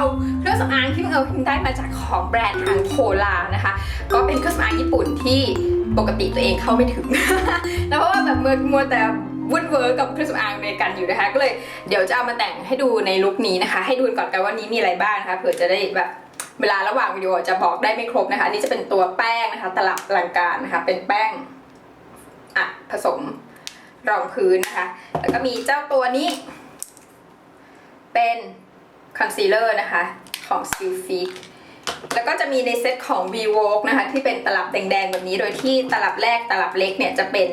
เอาเครื่องสำอางที่เออพิมได้มาจากของแบรนด์ทางโพลานะคะ ก็เป็นเครื่องสำอางญี่ปุ่นที่ปกติตัวเองเข้าไม่ถึง แล้วเพราะว่าแบบเมัวมัวแต่วุ่นเวอร์กับเครื่องสำอางอเมริกันอยู่นะคะ ก็เลยเดี๋ยวจะเอามาแต่งให้ดูในลุคนี้นะคะ ให้ดูก่อนกันว่านี้มีอะไรบ้างนะคะเผื่อจะได้แบบเวลาระหว่างวิดีโอจะบอกได้ไม่ครบนะคะอันนี้จะเป็นตัวแป้งนะคะ ตลับอลังการนะคะ เป็นแป้งอัดผสมรองพื้นนะคะ แล้วก็มีเจ้าตัวนี้ เป็น คอนซีลเลอร์นะคะของ s t i l f i t แล้วก็จะมีในเซตของ v v o g นะคะ ที่เป็นตลับแดงๆ แบบนี้ โดยที่ตลับแรกตลับเล็กเนี่ยจะเป็น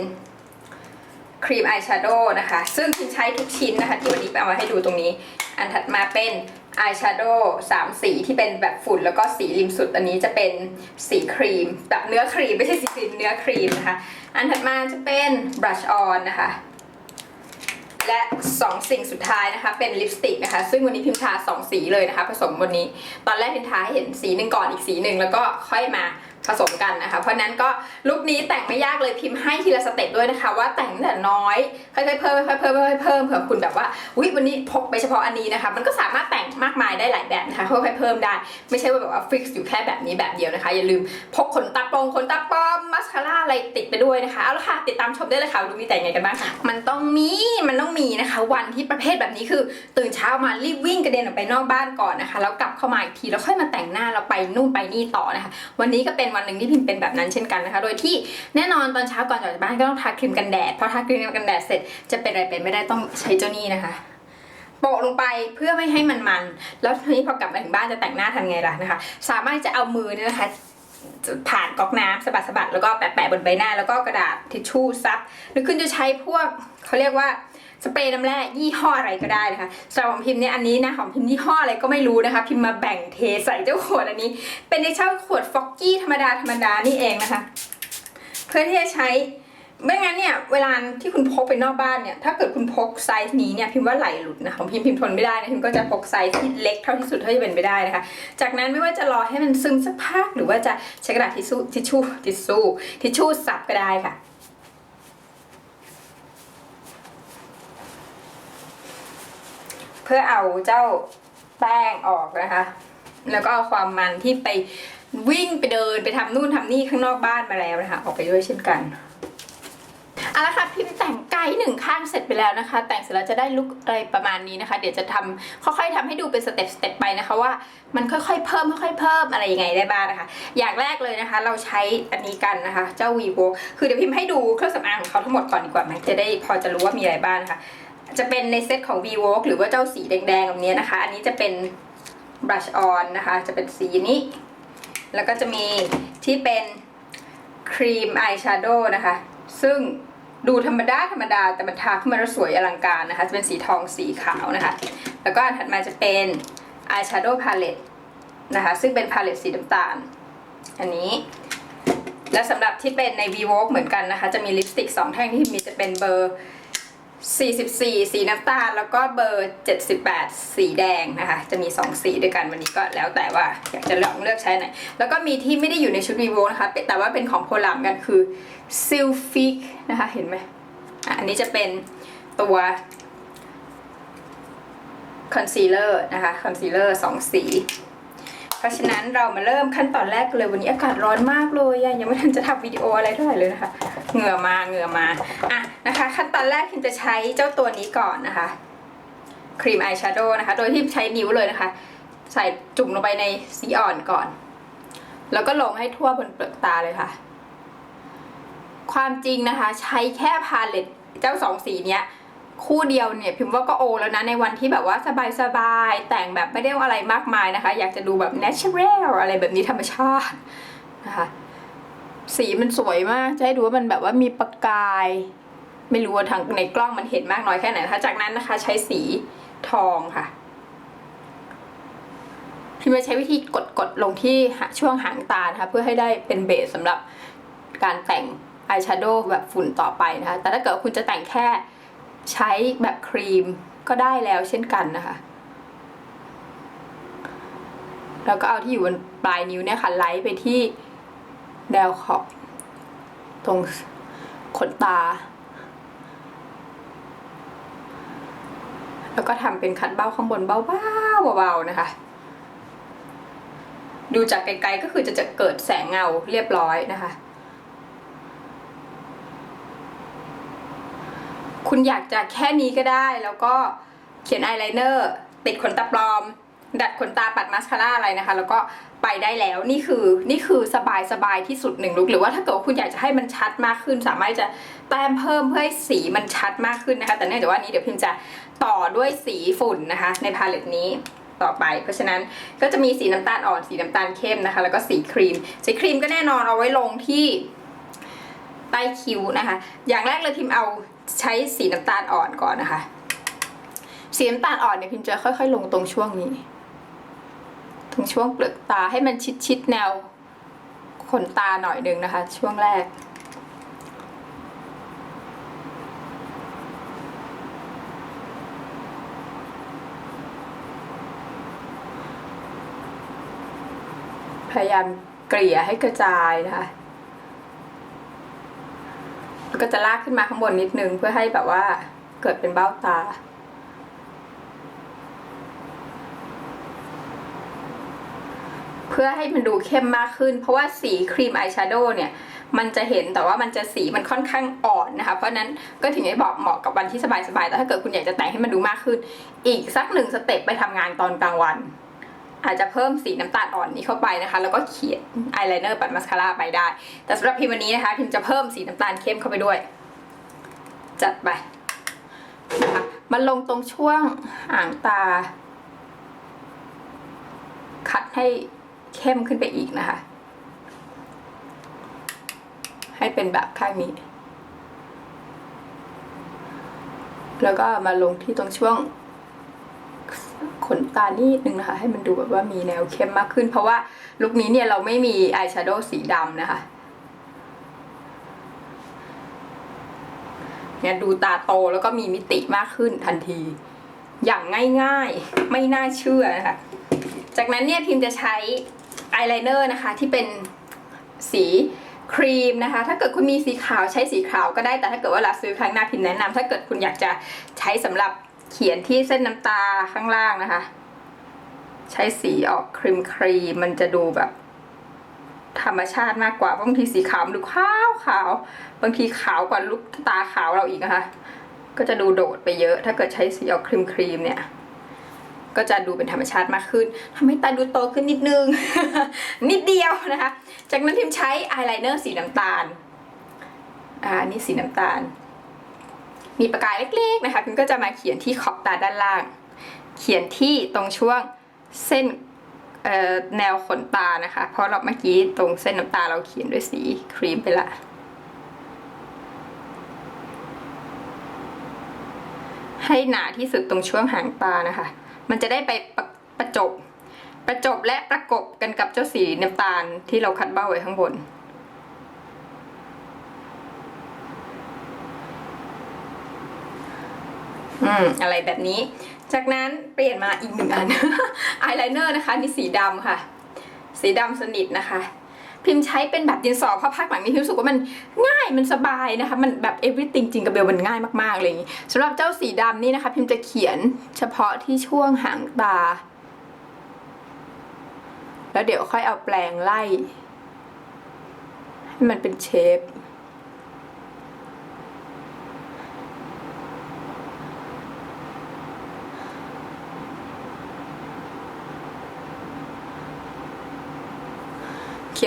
ครีมอายแชโดว์นะคะ ซึ่งคุณใช้ทุกชิ้นนะคะ ที่วันนี้ไปเอามาให้ดูตรงนี้ อันถัดมาเป็นอายแชโดว์สามสีที่เป็นแบบฝุ่นแล้วก็สีริมสุด อันนี้จะเป็นสีครีม แบบเนื้อครีม ไม่ใช่สีครีมเนื้อครีมนะคะ อันถัดมาจะเป็นบลัชออนนะคะ และ 2 สิ่งสุดท้ายนะคะ เป็นลิปสติกนะคะ ซึ่งวันนี้พิมพ์ทา 2 สีเลยนะคะ ผสมวันนี้ ตอนแรกพิมพ์ทาให้เห็นสีหนึ่งก่อนอีกสีหนึ่งแล้วก็ค่อยมา ผสมกันนะคะ เพราะนั้นก็ลุคนี้แต่งไม่ยากเลยพิมพ์ให้ทีละสเต็ปด้วยนะคะ ว่าแต่งแต่น้อยค่อยๆเพิ่มค่อยๆเพิ่มค่อยๆเพิ่มเผื่อคุณแบบว่าอุ้ยวันนี้พกไปเฉพาะอันนี้นะคะ มันก็สามารถแต่งมากมายได้หลายแบบนะคะค่อยๆเพิ่มได้ ไม่ใช่ว่าแบบว่าฟิกซ์อยู่แค่แบบนี้แบบเดียวนะคะ อย่าลืมพกขนตาปลงขนตาปลอมมัสคาร่าอะไรติดไปด้วยนะคะเอาละค่ะติดตามชมได้เลยค่ะดูมีแต่งไงกันบ้างค่ะมันต้องมีมันต้องมีนะคะ วันที่ประเภทแบบนี้คือ ตื่นเช้ามารีบวิ่งกระเด็นออกไปนอกบ้านก่อนนะคะแล้วกลับเข้ามาอีกทีแล้วค่อยมาแต่งหน้าแล้วไปนู่นไปนี่ต่อนะคะ วันนี้ก็เป็นวันหนึ่งที่พิมเป็นแบบนั้นเช่นกันนะคะ โดยที่แน่นอนตอนเช้าก่อนออกจากบ้านก็ต้องทาครีมกันแดดพอทาครีมกันแดดเสร็จจะเป็นอะไรไปไม่ได้ต้องใช้เจ้านี่นะคะโปะลงไปเพื่อไม่ให้มันมัน แล้วทีนี้พอกลับมาถึงบ้านจะแต่งหน้าทำไงล่ะนะคะ สามารถจะเอามือเนี่ยนะคะผ่านก๊อกน้ำสะบัดสะบัดแล้วก็แปะๆบนใบหน้าแล้วก็กระดาษทิชชู่ซับหรือคุณจะใช้พวกเขาเรียกว่า สเปรย์น้ำแร่ยี่ห้ออะไรก็ได้นะคะสำหรับของพิมพ์เนี่ยอันนี้นะของพิมพ์ยี่ห้ออะไรก็ไม่รู้นะคะ พิมพ์มาแบ่งเทใส่เจ้าขวดอันนี้ เป็นในเช่าขวดฟอกกี้ธรรมดาธรรมดานี่เองนะคะ เพื่อที่จะใช้ไม่งั้นเนี่ยเวลาที่คุณพกไปนอกบ้านเนี่ยถ้าเกิดคุณพกไซส์นี้เนี่ยพิมพ์ว่าไหลหลุดนะของพิมพ์พิมพ์ทนไม่ได้นะพิมพ์ก็จะพกไซส์ที่เล็กเท่าที่สุดเท่าที่เป็นไปได้นะคะ จากนั้นไม่ว่าจะรอให้มันซึมสักพักหรือว่าจะใช้กระดาษทิชชู่ทิชชู่ทิชชู่ทิชชู่ซับก็ได้ค่ะ เพื่อเอาเจ้าแป้งออกนะคะ แล้วก็เอาความมันที่ไปวิ่งไปเดินไปทำนู่นทำนี่ข้างนอกบ้านมาแล้วนะคะ ออกไปด้วยเช่นกันเอาละค่ะพิมพ์แต่งไกด์หนึ่งข้างเสร็จไปแล้วนะคะ แต่งเสร็จแล้วจะได้ลุคอะไรประมาณนี้นะคะ เดี๋ยวจะทำค่อยๆทำให้ดูเป็นสเต็ปสเต็ปไปนะคะว่ามันค่อยๆเพิ่มค่อยๆเพิ่มอะไรยังไงได้บ้างนะคะ อย่างแรกเลยนะคะ เราใช้อันนี้กันนะคะ เจ้า vivo คือเดี๋ยวพิมพ์ให้ดูเครื่องสำอางของเขาทั้งหมดก่อนดีกว่าไหมจะได้พอจะรู้ว่ามีอะไรบ้างนะคะ จะเป็นในเซตของ v v o หรือว่าเจ้าสีแดงๆแบบนี้นะคะ อันนี้จะเป็น brush on นะคะ จะเป็นสีนี้ แล้วก็จะมีที่เป็นครีมอายแชโดว์นะคะ ซึ่งดูธรรมดาธรรมดาแต่มันทาขึ้นมาแล้วสวยอลังการนะคะ จะเป็นสีทองสีขาวนะคะ แล้วก็อันถัดมาจะเป็นอายแชโดว์พาเลตนะคะ ซึ่งเป็นพาเลตสีน้ำตาล อันนี้ และสำหรับที่เป็นใน v v o เหมือนกันนะคะ จะมีลิปสติก 2 แท่งที่มีจะเป็นเบอร์ 44 สีน้ำตาล แล้วก็เบอร์ 78 สีแดงนะคะ จะมี 2 สีด้วยกันวันนี้ก็แล้วแต่ว่าอยากจะลองเลือกใช้ไหน แล้วก็มีที่ไม่ได้อยู่ในชุด vivo นะคะ แต่ว่าเป็นของโพลามกันคือ silfic นะคะ เห็นไหมอันนี้จะเป็นตัว concealer นะคะ concealer 2สี เพราะฉะนั้นเรามาเริ่มขั้นตอนแรกเลยวันนี้อากาศร้อนมากเลยยังไม่ทันจะทำวิดีโออะไรเท่าไหร่เลยนะคะ เหงื่อมาเหงื่อมาอะนะคะ ขั้นตอนแรกพิมจะใช้เจ้าตัวนี้ก่อนนะคะครีมอายแชโดว์นะคะ โดยที่ใช้นิ้วเลยนะคะ ใส่จุ่มลงไปในสีอ่อนก่อน แล้วก็ลงให้ทั่วบนเปลือกตาเลยค่ะ ความจริงนะคะ ใช้แค่พาเลตเจ้าสองสีเนี้ยคู่เดียวเนี่ยพิมพ์ว่าก็โอแล้วนะในวันที่แบบว่าสบายๆ แต่งแบบไม่ได้อะไรมากมายนะคะ อยากจะดูแบบ natural อะไรแบบนี้ธรรมชาตินะคะ สีมันสวยมาก จะให้ดูว่ามันแบบว่ามีประกาย ไม่รู้ว่าทางในกล้องมันเห็นมากน้อยแค่ไหนนะคะ จากนั้นนะคะ ใช้สีทองค่ะพิมจะใช้วิธีกดกดลงที่ช่วงหางตานะคะ เพื่อให้ได้เป็นเบสสำหรับการแต่งอายแชโดว์แบบฝุ่นต่อไปนะคะ แต่ถ้าเกิดคุณจะแต่งแค่ใช้แบบครีมก็ได้แล้วเช่นกันนะคะ แล้วก็เอาที่อยู่บนปลายนิ้วเนี่ยค่ะไล่ไปที่ แนวขอบตรงขนตา แล้วก็ทำเป็นคัดเบ้าข้างบนเบาๆเบาๆนะคะ ดูจากไกลๆก็คือจะจะเกิดแสงเงาเรียบร้อยนะคะ คุณอยากจะแค่นี้ก็ได้แล้วก็เขียนอายไลเนอร์ติดขนตาปลอม ดัดขนตาปัดมาสคาร่าอะไรนะคะ แล้วก็ไปได้แล้วนี่คือนี่คือสบายสบายที่สุดหนึ่งลุกหรือว่าถ้าเกิดว่าคุณอยากจะให้มันชัดมากขึ้น สามารถจะแต้มเพิ่มเพื่อให้สีมันชัดมากขึ้นนะคะ แต่เนื่องจากว่านี้เดี๋ยวพิมจะต่อด้วยสีฝุ่นนะคะ ในพาเลตนี้ต่อไป เพราะฉะนั้นก็จะมีสีน้ำตาลอ่อนสีน้ำตาลเข้มนะคะ แล้วก็สีครีม สีครีมก็แน่นอนเอาไว้ลงที่ใต้คิ้วนะคะ อย่างแรกเลยพิมเอาใช้สีน้ำตาลอ่อนก่อนนะคะสีน้ำตาลอ่อนเนี่ยพิมจะค่อย ๆ ลงตรงช่วงนี้ รงช่วงเปลือกตาให้มันชิดๆแนวขนตาหน่อยหนึ่งนะคะ ช่วงแรก พยายามเกลี่ยให้กระจายนะคะแล้วก็จะลากขึ้นมาข้างบนนิดนึงเพื่อให้แบบว่าเกิดเป็นเบ้าตา พื่อให้มันดูเข้มมากขึ้น เพราะว่าสีครีมอายแชโดว์เนี่ยมันจะเห็นแต่ว่ามันจะสีมันค่อนข้างอ่อนนะคะ เพราะนั้นก็ถึงได้บอกเหมาะกับวันที่สบายๆ แต่ถ้าเกิดคุณอยากจะแต่งให้มันดูมากขึ้น อีกสักหนึ่งสเต็ปไปทำงานตอนกลางวัน อาจจะเพิ่มสีน้ำตาลอ่อนนี้เข้าไปนะคะ แล้วก็เขียนอายไลเนอร์ปัดมาสคาร่าไปได้ แต่สำหรับพิมวันนี้นะคะพิมจะเพิ่มสีน้ำตาลเข้มเข้าไปด้วย จัดไปนะคะมันลงตรงช่วงอ่างตา คัดให้ เข้มขึ้นไปอีกนะคะ ให้เป็นแบบข้างนี้ แล้วก็มาลงที่ตรงช่วงขนตานิดนึงนะคะ ให้มันดูแบบว่ามีแนวเข้มมากขึ้น เพราะว่าลุคนี้เนี่ยเราไม่มีอายแชโดว์สีดำนะคะเนี่ยดูตาโตแล้วก็มีมิติมากขึ้นทันที อย่างง่ายๆ ไม่น่าเชื่อนะคะ จากนั้นเนี่ยพิมจะใช้ อายไลเนอร์นะคะที่เป็นสีครีมนะคะ ถ้าเกิดคุณมีสีขาวใช้สีขาวก็ได้ แต่ถ้าเกิดว่าเราซื้อครั้งหน้าพิมแนะนำถ้าเกิดคุณอยากจะใช้สำหรับเขียนที่เส้นน้ำตาข้างล่างนะคะ ใช้สีออกครีมครีมมันจะดูแบบ ธรรมชาติมากกว่า บางทีสีขาวมันดูขาวขาว บางทีขาวกว่าลูกตาขาวเราอีกนะคะ ก็จะดูโดดไปเยอะ ถ้าเกิดใช้สีออกครีมครีมเนี่ย ก็จะดูเป็นธรรมชาติมากขึ้นทำให้ตาดูโตขึ้นนิดนึง นิดเดียวนะคะ จากนั้นพิมใช้อายไลเนอร์สีน้ำตาลอ่านี่สีน้ำตาล มีประกายเล็กๆนะคะพิมก็จะมาเขียนที่ขอบตาด้านล่าง เขียนที่ตรงช่วงเส้นแนวขนตานะคะ เพราะเราเมื่อกี้ตรงเส้นน้ำตาเราเขียนด้วยสีครีมไปละให้หนาที่สุดตรงช่วงหางตานะคะ มันจะได้ไปประประจบ ประจบและประกบกันกับเจ้าสีน้ำตาลที่เราคัดเบ้าไว้ข้างบน อืม อะไรแบบนี้ จากนั้นเปลี่ยนมาอีกหนึ่งอัน อายไลเนอร์นะคะ นี่สีดำค่ะ สีดำสนิทนะคะ พิมพ์ใช้เป็นแบบดินสอเพราะภาคหลังนี้พิมรู้สึกว่ามันง่ายมันสบายนะคะ มันแบบ everything จริงกับเบลมันง่ายมากๆเลยอย่างนี้สำหรับเจ้าสีดำนี่นะคะ พิมพ์จะเขียนเฉพาะที่ช่วงหางตา แล้วเดี๋ยวค่อยเอาแปรงไล่ให้มันเป็นเชฟ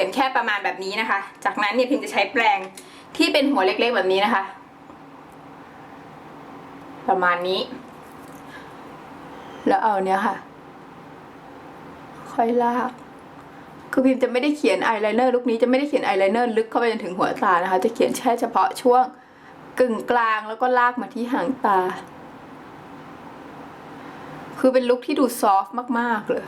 ขียนแค่ประมาณแบบนี้นะคะ จากนั้นเนี่ยพิมจะใช้แปรงที่เป็นหัวเล็กๆแบบนี้นะคะ ประมาณนี้ แล้วเอาเนี้ยค่ะ ค่อยลากคือพิมจะไม่ได้เขียนอายไลเนอร์ลุคนี้จะไม่ได้เขียนอายไลเนอร์ลึกเข้าไปจนถึงหัวตานะคะ จะเขียนแค่เฉพาะช่วงกึ่งกลางแล้วก็ลากมาที่หางตา คือเป็นลุคที่ดูซอฟต์มากๆเลย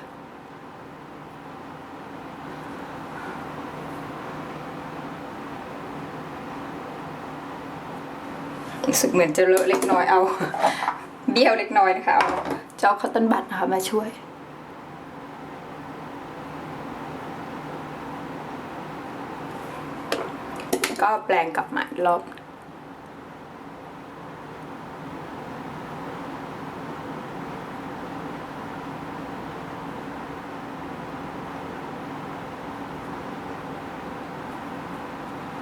รู้สึกเหมือนจะเลอะเล็กน้อยเอา เบี้ยวเล็กน้อยนะคะเอาเจ้าคอตตอนบัตนะคะมาช่วยก็แปลงกลับมาอีกรอบ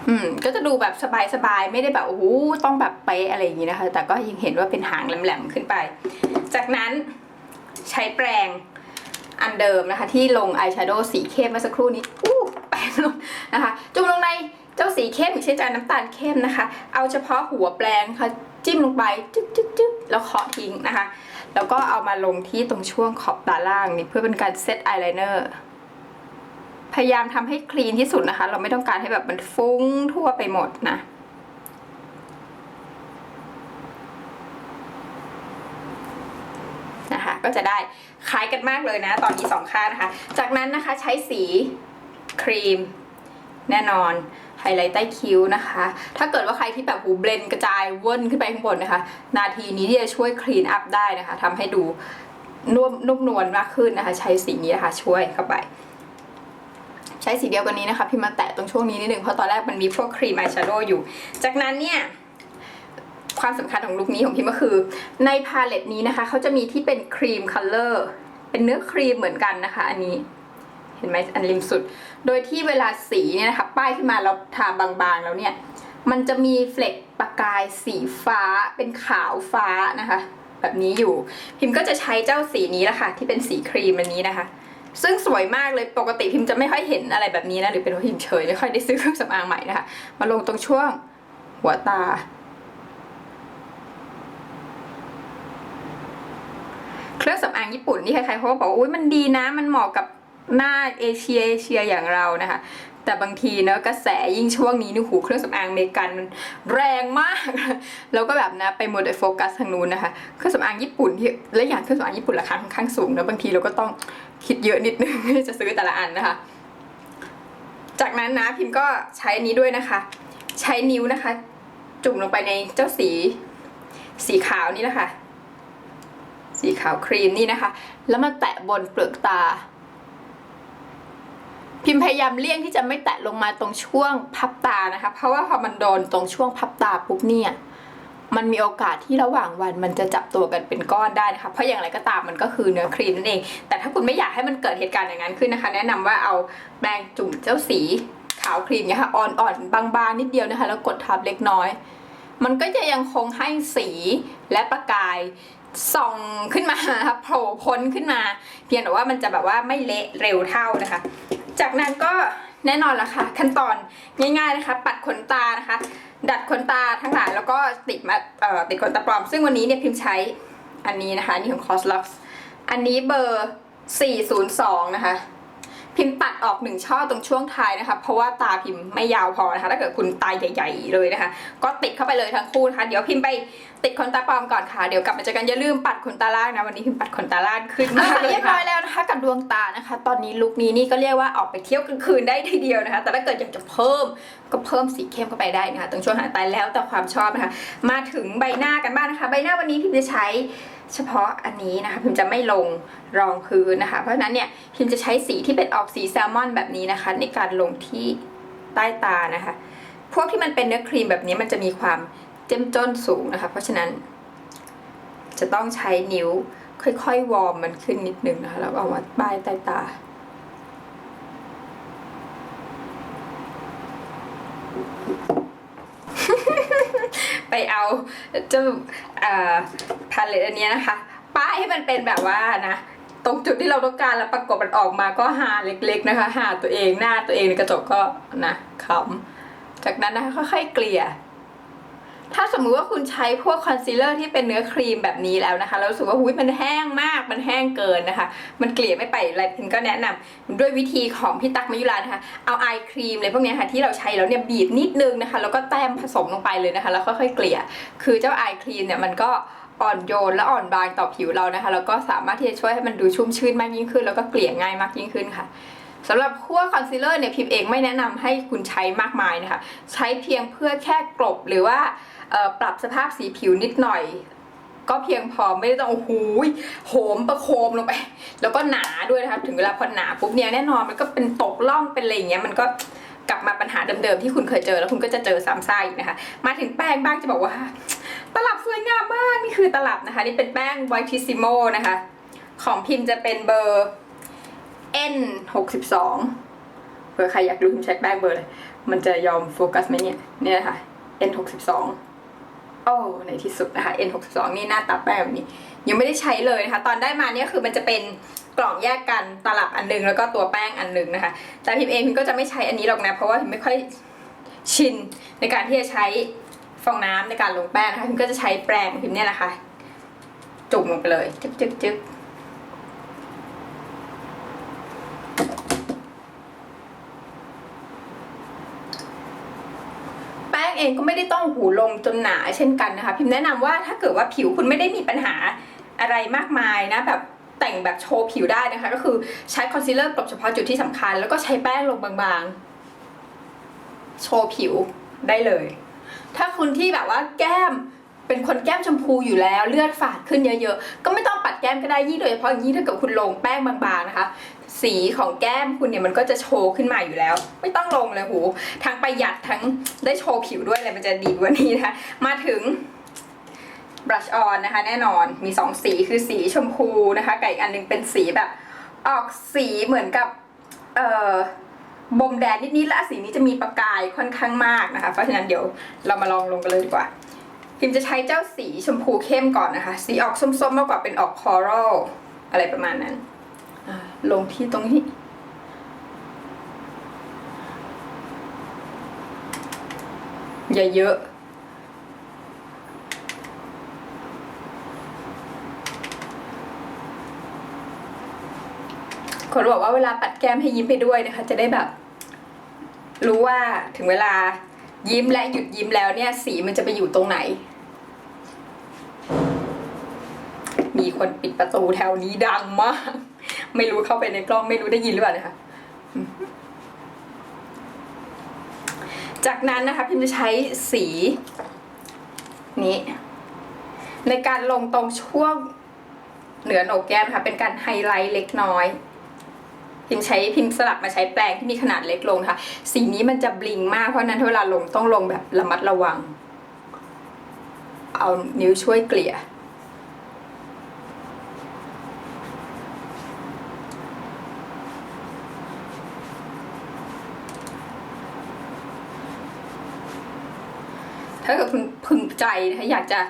อืมก็จะดูแบบสบายๆ ไม่ได้แบบโอ้โหต้องแบบเป๊ะอะไรอย่างนี้นะคะ แต่ก็ยังเห็นว่าเป็นหางแหลมๆขึ้นไป จากนั้นใช้แปรงอันเดิมนะคะ ที่ลงอายแชโดว์สีเข้มเมื่อสักครู่นี้อู้แปรงลงนะคะ จุ่มลงในเจ้าสีเข้มอีกเช่นกันน้ำตาลเข้มนะคะ เอาเฉพาะหัวแปรงค่ะจิ้มลงไปจึ๊บจึ๊บจึ๊บแล้วเคาะทิ้งนะคะ แล้วก็เอามาลงที่ตรงช่วงขอบตาล่างนี่เพื่อเป็นการเซตอายไลเนอร์ พยายามทำให้คลีนที่สุดนะคะ เราไม่ต้องการให้แบบมันฟุ้งทั่วไปหมดนะนะคะก็จะได้คล้ายกันมากเลยนะ ตอนนี้สองข้างนะคะ จากนั้นนะคะใช้สีครีม แน่นอนไฮไลท์ใต้คิ้วนะคะ ถ้าเกิดว่าใครที่แบบหูเบลนกระจายเว่นขึ้นไปข้างบนนะคะ นาทีนี้ที่จะช่วยคลีนอัพได้นะคะทำให้ดูนุ่มนุ่มนวลมากขึ้นนะคะ ใช้สีนี้นะคะช่วยเข้าไป ใช้สีเดียวกันนี้นะคะพี่มาแตะตรงช่วงนี้นิดนึงเพราะตอนแรกมันมีพวกครีมอายแชโดว์อยู่ จากนั้นเนี่ยความสำคัญของลุคนี้ของพิมก็คือ ในพาเลตนี้นะคะเขาจะมีที่เป็นครีมคัลเลอร์เป็นเนื้อครีมเหมือนกันนะคะ อันนี้เห็นไหมอันริมสุด โดยที่เวลาสีเนี่ยนะคะป้ายขึ้นมาแล้วทาบางๆแล้วเนี่ยมันจะมีเฟลกประกายสีฟ้าเป็นขาวฟ้านะคะ แบบนี้อยู่ พิมก็จะใช้เจ้าสีนี้แหละค่ะที่เป็นสีครีมอันนี้นะคะ ซึ่งสวยมากเลยปกติพิมจะไม่ค่อยเห็นอะไรแบบนี้นะหรือเป็นว่าพิมเฉยไม่ค่อยได้ซื้อเครื่องสำอางใหม่นะคะมาลงตรงช่วงหัวตา เครื่องสำอางญี่ปุ่นนี่ใครๆเขาบอกว่าอุ้ยมันดีนะมันเหมาะกับหน้าเอเชียเอเชียอย่างเรานะคะ แต่บางทีเนอะกระแสยิ่งช่วงนี้นี่หูเครื่องสำอางอเมริกันมันแรงมาก แล้วก็แบบนะไปหมดโฟกัสทางนู้นนะคะเครื่องสำอางญี่ปุ่นที่และอย่างเครื่องสำอางญี่ปุ่นราคาค่อนข้างสูงนะบางทีเราก็ต้องคิดเยอะนิดนึงที่จะซื้อแต่ละอันนะคะ จากนั้นนะพิมพ์ก็ใช้อนี้ด้วยนะคะ ใช้นิ้วนะคะ จุ่มลงไปในเจ้าสี สีขาวนี่แหละคะ สีขาวครีมนี่นะคะ แล้วมาแตะบนเปลือกตา พิมพ์พยายามเลี่ยงที่จะไม่แตะลงมาตรงช่วงพับตานะคะ เพราะว่าพอมันโดนตรงช่วงพับตาปุ๊บเนี่ยมันมีโอกาสที่ระหว่างวันมันจะจับตัวกันเป็นก้อนได้นะคะ เพราะอย่างไรก็ตามมันก็คือเนื้อครีมนั่นเอง แต่ถ้าคุณไม่อยากให้มันเกิดเหตุการณ์อย่างนั้นขึ้นนะคะ แนะนำว่าเอาแปรงจุ่มเจ้าสีขาวครีมเนี่ยค่ะอ่อนๆบางๆนิดเดียวนะคะ แล้วกดทับเล็กน้อย มันก็จะยังคงให้สีและประกาย ส่องขึ้นมาโผล่พ้นขึ้นมา เพียงแต่ว่ามันจะแบบว่าไม่เละเร็วเท่านะคะ จากนั้นก็แน่นอนละค่ะ ขั้นตอนง่ายๆนะคะ ปัดขนตานะคะ ดัดขนตาทั้งหลายแล้วก็ติดมาติดขนตาปลอม ซึ่งวันนี้เนี่ยพิมพ์ใช้อันนี้นะคะนนี่ของ Coslox อันนี้เบอร์ 402 นะคะ พิมพ์ตัดออกหนึ่งช่อตรงช่วงท้ายนะคะ เพราะว่าตาพิมพ์ไม่ยาวพอนะคะ ถ้าเกิดคุณตาใหญ่ ๆ เลยนะคะ ก็ติดเข้าไปเลยทั้งคู่นะคะ เดี๋ยวพิมพ์ไป ติดขนตาปลอมก่อนค่ะ เดี๋ยวกลับมาเจอกันอย่าลืมปัดขนตาล่างนะวันนี้พิมปัดขนตาล่างขึ้นมากเลยเรียบร้อยแล้วนะคะกับดวงตานะคะ ตอนนี้ลุคนี้นี่ก็เรียกว่าออกไปเที่ยวกลางคืนได้ทีเดียวนะคะ แต่ถ้าเกิดอยากจะเพิ่มก็เพิ่มสีเข้มเข้าไปได้นะคะตรงช่วงหางตาแล้วแต่ความชอบนะคะ มาถึงใบหน้ากันบ้างนะคะ ใบหน้าวันนี้พิมจะใช้เฉพาะอันนี้นะคะพิมจะไม่ลงรองพื้นนะคะ เพราะฉะนั้นเนี่ยพิมจะใช้สีที่เป็นออกสีแซลมอนแบบนี้นะคะ ในการลงที่ใต้ตานะคะ พวกที่มันเป็นเนื้อครีมแบบนี้มันจะมีความ เจ้มจ้นสูงนะคะ เพราะฉะนั้น จะต้องใช้นิ้วค่อยๆ วอร์มมันขึ้นนิดนึงนะคะแล้วก็เอามาป้ายใต้ตาไปเอาเจ้าพาเลตอันเนี้ยนะคะ ป้ายให้มันเป็นแบบว่านะ ตรงจุดที่เราต้องการแล้วปรากฏมันออกมาก็หาเล็ก ๆนะคะ หาตัวเองหน้าตัวเองในกระจกก็นะขำจากนั้นนะคะค่อยๆเกลี่ย ถ้าสมมุติว่าคุณใช้พวกคอนซีลเลอร์ที่เป็นเนื้อครีมแบบนี้แล้วนะคะแล้วรู้สึกว่าหุ้ยมันแห้งมากมันแห้งเกินนะคะ มันเกลี่ยไม่ไปอะไรพิมก็แนะนำด้วยวิธีของพี่ตั๊กมายุรานะคะเอาไอครีมอะไรพวกนี้ค่ะที่เราใช้แล้วเนี่ยบีบนิดนึงนะคะ แล้วก็แต้มผสมลงไปเลยนะคะ แล้วค่อยๆเกลี่ย คือเจ้าไอครีมเนี่ยมันก็อ่อนโยนและอ่อนบางต่อผิวเรานะคะ แล้วก็สามารถที่จะช่วยให้มันดูชุ่มชื่นมากยิ่งขึ้น แล้วก็เกลี่ยง่ายมากยิ่งขึ้นค่ะ สำหรับพวคอนซีลเลอร์เนี่ยพิมเองไม่แนะนำให้คุณใช้มากมายนะคะ ใช้เพียงเพื่อแค่กลบหรือว่าปรับสภาพสีผิวนิดหน่อย ก็เพียงพอไม่ได้ต้องโอ้โหโหมประโคมลงไป แล้วก็หนาด้วยนะคะถึงเวลาพอหนาปุ๊บเนี่ยแน่นอนมันก็เป็นตกล่องเป็นอะไรอย่างเงี้ยมันก็กลับมาปัญหาเดิมๆที่คุณเคยเจอแล้วคุณก็จะเจอซ้ำซากอีกนะคะ มาถึงแป้งบ้างจะบอกว่า ตลับสวยงามมาก นี่คือตลับนะคะ นี่เป็นแป้ง Whitissimo นะคะ ของพิมพ์จะเป็นเบอร์ N 6 2เผื่อใครอยากรู้พิมพ์ใช้แป้งเบอร์เลย มันจะยอมโฟกัสไหมเนี่ย เนี่ยนะคะ N62 โอ้ในที่สุดนะคะ N62 นี่หน้าตาแป้งแบบนี้ ยังไม่ได้ใช้เลยนะคะ ตอนได้มาเนี่ยคือมันจะเป็นกล่องแยกกันตลับอันหนึงแล้วก็ตัวแป้งอันหนึงนะคะ แต่พิมเองพิมก็จะไม่ใช้อันนี้หรอกนะ เพราะว่าพิมไม่ค่อยชินในการที่จะใช้ฟองน้ำในการลงแป้งนะคะพิมก็จะใช้แปรงพิมเนี่ยแหละค่ะจุ่มลงไปเลย จึ๊กจึ๊กจึ๊ก แป้ง เองก็ไม่ได้ต้องหูลงจนหนาเช่นกันนะคะพิมแนะนำว่าถ้าเกิดว่าผิวคุณไม่ได้มีปัญหาอะไรมากมายนะแบบแต่งแบบโชว์ผิวได้นะคะ ก็คือใช้คอนซีลเลอร์กลบเฉพาะจุดที่สำคัญ แล้วก็ใช้แป้งลงบางๆ โชว์ผิวได้เลย ถ้าคุณที่แบบว่าแก้ม เป็นคนแก้มชมพูอยู่แล้วเลือดฝาดขึ้นเยอะๆ ก็ไม่ต้องปัดแก้มก็ได้ยิ่โดยเฉพาะอย่างยิ่ถ้าเกิดคุณลงแป้งบางๆนะคะ สีของแก้มคุณเนี่ยมันก็จะโชว์ขึ้นมาอยู่แล้ว ไม่ต้องลงเลยหูทั้งประหยัดทั้งได้โชว์ผิวด้วยอะไรมันจะดีกว่านี้นะคะมาถึง brush on นะคะแน่นอนมีสองสีคือสีชมพูนะคะกับอีกอันหนึงเป็นสีแบบ ออกสีเหมือนกับเอ่อบมแดดนิดๆและสีนี้จะมีประกายค่อนข้างมากนะคะ เพราะฉะนั้นเดี๋ยวเรามาลองลงกันเลยดีกว่า พิมจะใช้เจ้าสีชมพูเข้มก่อนนะคะ สีออกส้มๆมากกว่าเป็นออกคอรัลอะไรประมาณนั้นลงที่ตรงนี้อย่าเยอะคนบอกว่าเวลาปัดแก้มให้ยิ้มไปด้วยนะคะ จะได้แบบ รู้ว่าถึงเวลายิ้มและหยุดยิ้มแล้วเนี่ย สีมันจะไปอยู่ตรงไหน มีคนปิดประตูแถวนี้ดังมาก ไม่รู้เข้าไปในกล้องไม่รู้ได้ยินหรือเปล่านะคะจากนั้นนะคะพิมจะใช้สีนี้ ในการลงตรงช่วงเหนือโหนกแก้มนะคะเป็นการไฮไลท์เล็กน้อยพิมใช้พิมสลับมาใช้แปรงที่มีขนาดเล็กลงค่ะ สีนี้มันจะบลิงมากเพราะนั้นเวลาลงต้องลงแบบระมัดระวัง เอานิ้วช่วยเกลี่ย ถ้าเกิดคุณพึงใจนะคะอยากจะ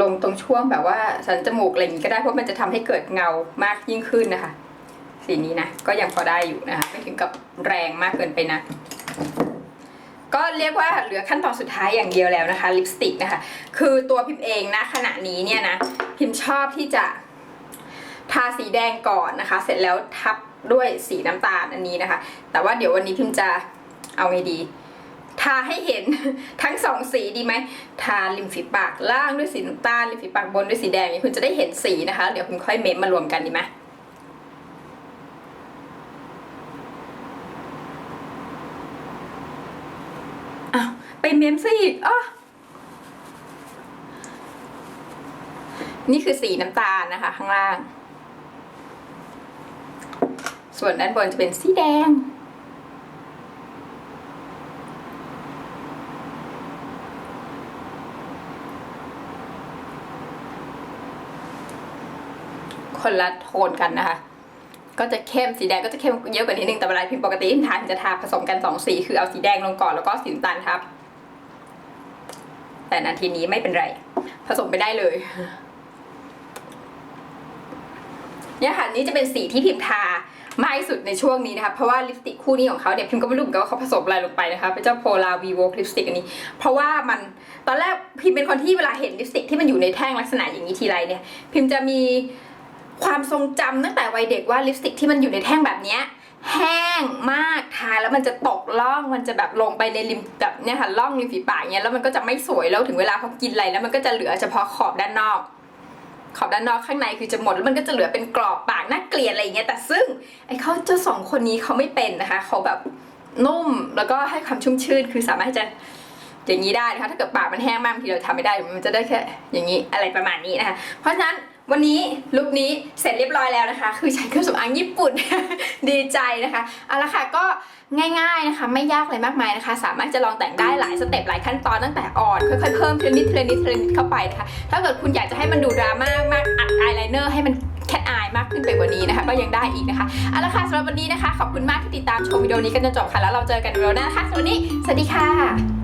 ลงตรงช่วงแบบว่าสันจมูกอะไรอย่างนี้ก็ได้เพราะมันจะทำให้เกิดเงามากยิ่งขึ้นนะคะ สีนี้นะก็ยังพอได้อยู่นะคะไม่ถึงกับแรงมากเกินไปนะก็เรียกว่าเหลือขั้นตอนสุดท้ายอย่างเดียวแล้วนะคะลิปสติกนะคะคือตัวพิมพ์เองนะขณะนี้เนี่ยนะพิมพ์ชอบที่จะทาสีแดงก่อนนะคะ เสร็จแล้วทับด้วยสีน้ำตาลอันนี้นะคะ แต่ว่าเดี๋ยววันนี้พิมพ์จะเอาไงดี ทาให้เห็นทั้งสองสีดีไหมทาริมฝีปากล่างด้วยสีน้ำตาลริมฝีปากบนด้วยสีแดงนี้คุณจะได้เห็นสีนะคะ เดี๋ยวคุณค่อยเมมมารวมกันดีไหมอ้าวไปเมมซะอีกอ๋อนี่คือสีน้ำตาลนะคะ ข้างล่าง ส่วนด้านบนจะเป็นสีแดง คนละโทนกันนะคะ ก็จะเข้มสีแดงก็จะเข้มเยอะกว่านิดนึงแต่เวลาพิมพ์ปกติพิมพ์ทาพิมจะทาผสมกันสองสี คือเอาสีแดงลงก่อนแล้วก็สีน้ำตาลทับ แต่นาทีนี้ไม่เป็นไร ผสมไปได้เลยเนี่ยค่ะนี่จะเป็นสีที่พิมพ์ทามากที่สุดในช่วงนี้นะคะเพราะว่าลิปสติกคู่นี้ของเขาเนี่ยพิมก็ไม่รู้เหมือนกันว่าเขาผสมอะไรลงไปนะคะเป็นเจ้าโพลาวีโวลิปสติกอันนี้ เพราะว่ามันตอนแรกพิมเป็นคนที่เวลาเห็นลิปสติกที่มันอยู่ในแท่งลักษณะอย่างนี้ทีไรเนี่ย พิมจะมี ความทรงจำตั้งแต่วัยเด็กว่าลิปสติกที่มันอยู่ในแท่งแบบเนี้ยแห้งมากทาแล้วมันจะตกล่องมันจะแบบลงไปในริมแบบเนี่ยค่ะล่องริมฝีปากเนี้ยแล้วมันก็จะไม่สวยแล้วถึงเวลาเขากินอะไรแล้วมันก็จะเหลือเฉพาะขอบด้านนอก ขอบด้านนอกข้างในคือจะหมดแล้วมันก็จะเหลือเป็นกรอบปากน่าเกลียดอะไรอย่างเงี้ยแต่ซึ่งไอ้เขาเจ้าสองคนนี้เขาไม่เป็นนะคะเขาแบบนุ่มแล้วก็ให้ความชุ่มชื่นคือสามารถจะอย่างนี้ได้นะคะถ้าเกิดปากมันแห้งมากบางทีเราทำไม่ได้มันจะได้แค่อย่างนี้อะไรประมาณนี้นะคะเพราะฉะนั้น วันนี้ลุคนี้เสร็จเรียบร้อยแล้วนะคะ คือใช้เครื่องสำอางญี่ปุ่น ดีใจนะคะเอาละค่ะก็ง่ายๆนะคะ ไม่ยากเลยมากมายนะคะ สามารถจะลองแต่งได้หลายสเต็ปหลายขั้นตอนตั้งแต่อ่อนค่อยๆเพิ่มทีละนิดทีละนิดทีละนิดเข้าไปนะคะถ้าเกิดคุณอยากจะให้มันดูดราม่ามากอัดอายไลเนอร์ให้มันแคทอายมากขึ้นไปกว่านี้นะคะ ก็ยังได้อีกนะคะเอาละค่ะสำหรับวันนี้นะคะ ขอบคุณมากที่ติดตามชมวิดีโอนี้กันจนจบค่ะแล้วเราเจอกันวิดีโอหน้านะคะสวัสดีสวัสดีค่ะ